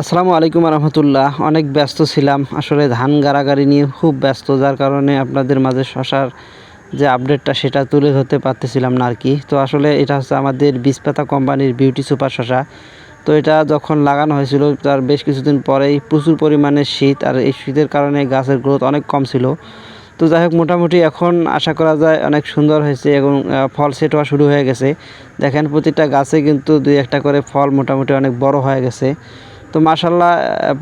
আসসালামু আলাইকুম রহমতুল্লাহ অনেক ব্যস্ত ছিলাম। আসলে ধান গাড়াগাড়ি নিয়ে খুব ব্যস্ত, যার কারণে আপনাদের মাঝে শশার যে আপডেটটা সেটা তুলে ধরতে পারতেছিলাম না আর কি তো আসলে এটা হচ্ছে আমাদের বিষপাতা কোম্পানির বিউটি সুপার শশা। তো এটা যখন লাগানো হয়েছিল, তার বেশ কিছুদিন পরেই প্রচুর পরিমাণে শীত আর এই শীতের কারণে গাছের গ্রোথ অনেক কম ছিল। তো যাই হোক, মোটামুটি এখন আশা করা যায় অনেক সুন্দর হয়েছে এবং ফল সেট হওয়া শুরু হয়ে গেছে। দেখেন প্রতিটা গাছে কিন্তু দুই একটা করে ফল মোটামুটি অনেক বড় হয়ে গেছে। তো মাসাল্লাহ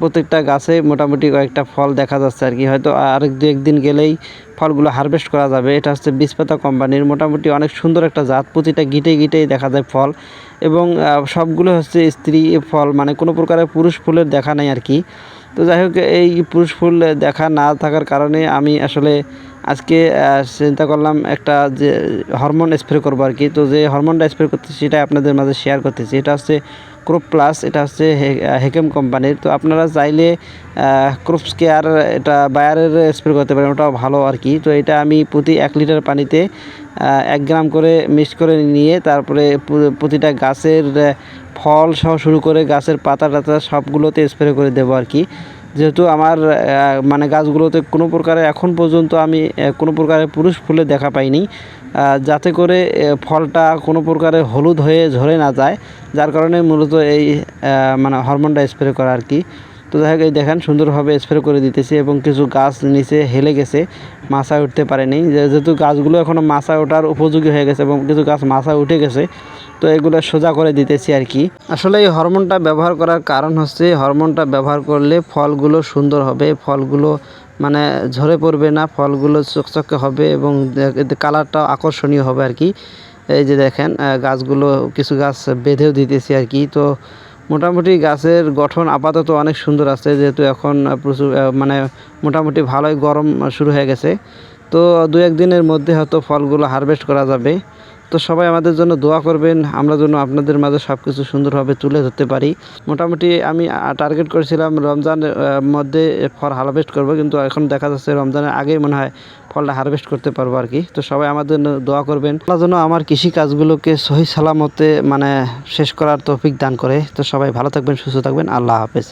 প্রত্যেকটা গাছে মোটামুটি কয়েকটা ফল দেখা যাচ্ছে আর কি। হয়তো আরেক দু একদিন গেলেই ফলগুলো হারভেস্ট করা যাবে। এটা হচ্ছে বিষপাতা কোম্পানির মোটামুটি অনেক সুন্দর একটা জাত। প্রতিটা গিটে গিটেই দেখা যায় ফল এবং সবগুলো হচ্ছে স্ত্রী ফল মানে কোনো প্রকারের পুরুষ ফুলের দেখা নেই আর কি। তো যাই হোক, এই পুরুষ ফুল দেখা না থাকার কারণে আমি আসলে আজকে চিন্তা করলাম একটা যে হরমোন স্প্রে করব আর কি। তো যে হরমোনটা স্প্রে করতেছি সেটা আপনাদের মাঝে শেয়ার করতেছি। এটা হচ্ছে ক্রোপ প্লাস এটা হচ্ছে হেকেম কোম্পানির তো আপনারা চাইলে ক্রোপস কেয়ার এটা বায়ারের স্প্রে করতে পারেন, ওটাও ভালো আর কি। তো এটা আমি প্রতি এক লিটার পানিতে এক গ্রাম করে মিক্স করে নিয়ে তারপরে প্রতিটা গাছের ফল সহ শুরু করে গাছের পাতা টাতা সবগুলোতে স্প্রে করে দেবো আর কি। যেহেতু আমার মানে গাছগুলোতে কোনো প্রকারে এখন পর্যন্ত আমি কোনো প্রকারে পুরুষ ফুলে দেখা পাইনি। যাতে করে ফলটা কোনো প্রকারে হলুদ হয়ে ঝরে না যায়, যার কারণে মূলত এই মানে হরমোনটা স্প্রে করা আর কি। তো হোক, এই দেখেন সুন্দরভাবে স্প্রে করে দিতেছি এবং কিছু গাছ নিচে হেলে গেছে, মাছায় উঠতে পারেনি। যেহেতু গাছগুলো এখনও মাছায় ওঠার উপযোগী হয়ে গেছে এবং কিছু গাছ মাছায় উঠে গেছে তো এগুলো সোজা করে দিতেছি আর কি। আসলে এই হরমোনটা ব্যবহার করার কারণ হচ্ছে হরমোনটা ব্যবহার করলে ফলগুলো সুন্দর হবে, ফলগুলো মানে ঝরে পড়বে না, ফলগুলো চকচকে হবে এবং কালারটা আকর্ষণীয় হবে আর কি। এই যে দেখেন গাছগুলো, কিছু গাছ বেঁধেও দিতেছি আর কি। তো মোটামুটি গাছের গঠন আপাতত অনেক সুন্দর আছে, যেহেতু এখন প্রচুর মানে মোটামুটি ভালোই গরম শুরু হয়ে গেছে। তো দু একদিনের মধ্যে হয়তো ফলগুলো হারভেস্ট করা যাবে। তো সবাই আমাদের জন্য দোয়া করবেন, আমরা যেন আপনাদের মাঝে সব কিছু সুন্দরভাবে তুলে ধরতে পারি। মোটামুটি আমি টার্গেট করেছিলাম রমজানের মধ্যে ফল হারভেস্ট করব, কিন্তু এখন দেখা যাচ্ছে রমজানের আগেই মনে হয় ফলটা হারভেস্ট করতে পারব আর কি। তো সবাই আমাদের জন্য দোয়া করবেন। আল্লাহ যেন আমার কৃষি কাজগুলোকে সহি সালামতে মানে শেষ করার তৌফিক দান করে। তো সবাই ভালো থাকবেন, সুস্থ থাকবেন। আল্লাহ হাফেজ।